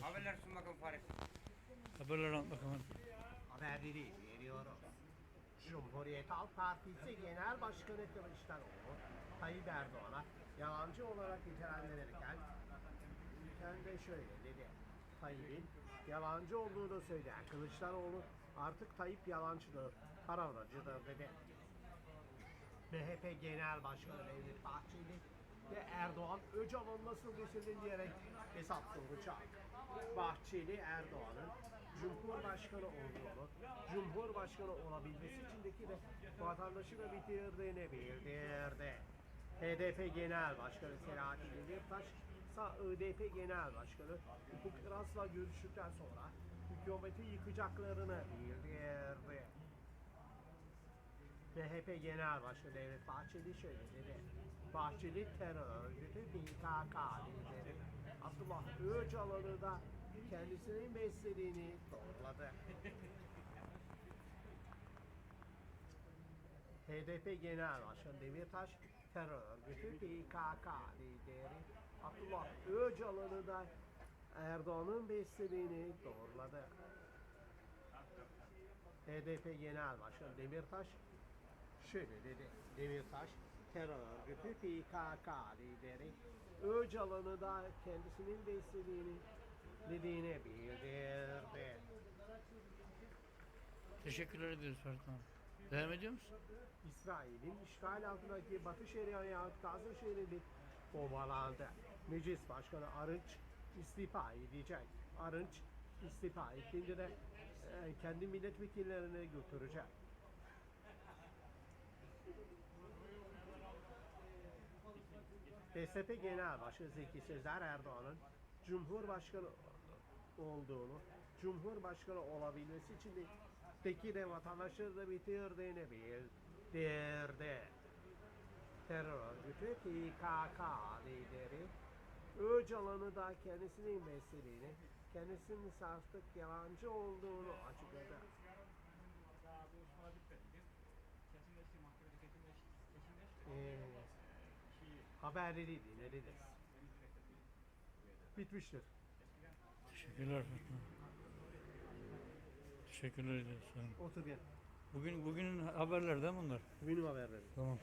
Haberler sun bakalım Faris. Haberler anlat bakalım. Haberleri veriyorum. Cumhuriyet Halk Partisi Genel Başkanı Kılıçdaroğlu, Tayyip Erdoğan'a yalancı olarak nitelendirirken ülken de şöyle dedi. Tayyip'in yalancı olduğunu söyleyen Kılıçdaroğlu artık Tayyip yalancıdır, paravacıdır dedi. MHP Genel Başkanı Devlet Bahçeli ve Erdoğan Öcalan nasıl bitirdin diyerek hesap soracak. Bahçeli Erdoğan'ın Cumhurbaşkanı olduğunu, Cumhurbaşkanı olabilmesi içindeki de vatandaşı da bitirdiğini bildirdi. HDP Genel Başkanı Selahattin Demirtaş, IDP Genel Başkanı Ufuk Kıras'la görüştükten sonra hükümeti yıkacaklarını bildirdi. MHP Genel Başkanı Devlet Bahçeli şöyle dedi. Bahçeli terör örgütü PKK lideri Abdullah Öcalan'ı da kendisinin beslediğini doğruladı. HDP Genel Başkanı Demirtaş terör örgütü PKK lideri Abdullah Öcalan'ı da Erdoğan'ın beslediğini doğruladı. HDP Genel Başkanı Demirtaş şöyle dedi. Demirtaş terör örgütü PKK lideri Öcalan'ı da kendisinin beslediğini dediğini bildirdi. Teşekkürler ediyoruz Ferit abi. Devam ediyor musun? İsrail'in işgal altındaki Batı Şeria'ya ait Gazze şehri bombalandı. Meclis Başkanı Arınç istifa edecek. Arınç istifa ettiğinde de e, kendi milletvekillerini götürecek. DSP Genel Başkanı Zeki Sezer Erdoğan'ın Cumhurbaşkanı olduğunu, Cumhurbaşkanı olabilmesi için de teki de vatandaşları da bitirdiğini bildirdi. Terör örgütü PKK lideri Öcalan'ı da kendisinin meselini, kendisinin artık yalancı olduğunu açıkladı. Ee, haberleri dinlediniz. Bitmiştir. Teşekkürler. Teşekkürler. Otur bir. Bugün bugünün haberleri değil mi bunlar? Benim haberlerim. Tamam.